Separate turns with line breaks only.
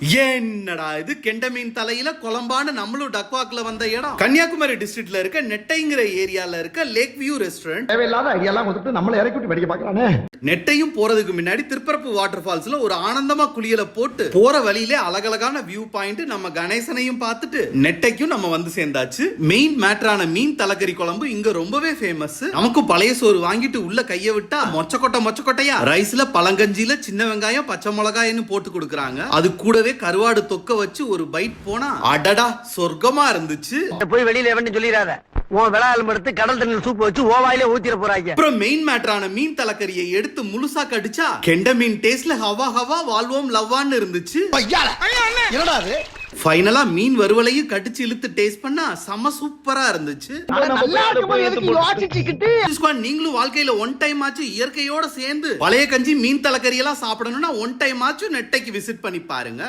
என்னடா இது? கெண்ட மீன் தலையில குழம்பான நம்மளும் டக்வாக்ல வந்த இடம். கன்னியாகுமரி டிஸ்ட்ரிக்ட்ல இருக்க நெட்டைங்கிற ஏரியால இருக்க லேக் வியூ ரெஸ்டாரண்ட்
தேவையில்லாத ஐடியாலாம் கொடுத்துட்டு நம்மளை இறக்கி விட்டு வெடிக்க பாக்குறானே
நெட்டையும் போறதுக்கு முன்னாடி திருப்பரப்பு வாட்டர் ஃபால்ஸ்ல ஒரு ஆனந்தமா குளியல போட்டு போற வழியிலே அழகழகான வியூ பாயிண்ட் நம்ம கணேசனையும் பார்த்துட்டு நெட்டைக்கும் நம்ம வந்து சேர்ந்தாச்சு. மெயின் மேட்டரான மீன் தலைக்கறி குழம்பு இங்க ரொம்பவே ஃபேமஸ் நமக்கும் பழைய சோறு வாங்கிட்டு உள்ள கைய விட்டா மொச்சக்கொட்டை மொச்சக்கொட்டையா? ரைஸ்ல பழங்கஞ்சில சின்ன வெங்காயம் பச்சை மிளகாய்னு போட்டு கொடுக்குறாங்க. அது கூடவே கருவாடு தொக்க வச்சு ஒரு பைட் போனா அடடா. சொர்க்கமா இருந்துச்சு.
போய் வெளியில எவன்னு சொல்லிடாத. உன் விளாலும் எடுத்து கடல் தண்ணியில் சூப் வச்சு ஓ வாயில ஊத்திர போறாங்க.
அப்புறம் மெயின் மேட்டரான மீன் தலைக்கறியை எடுத்து முழுசா கடிச்சா கெண்ட மீன் டேஸ்ட்ல ஹவா ஹவா வாழ்வோம் லவ்வான்னு இருந்துச்சு.
என்னடா அது
ஃபைனலா மீன் வறுவலையும் கடிச்சு இழுத்து டேஸ்ட் பண்ணா செம சூப்பரா இருந்துச்சு. நீங்களும் வாழ்க்கையில ஒன் டைம் ஆச்சு இயற்கையோட சேர்ந்து பழைய கஞ்சி மீன் தலைக்கறி எல்லாம் சாப்பிடணும்னா ஒன் டைம் ஆச்சும் நெட்டைக்கு விசிட் பண்ணி பாருங்க.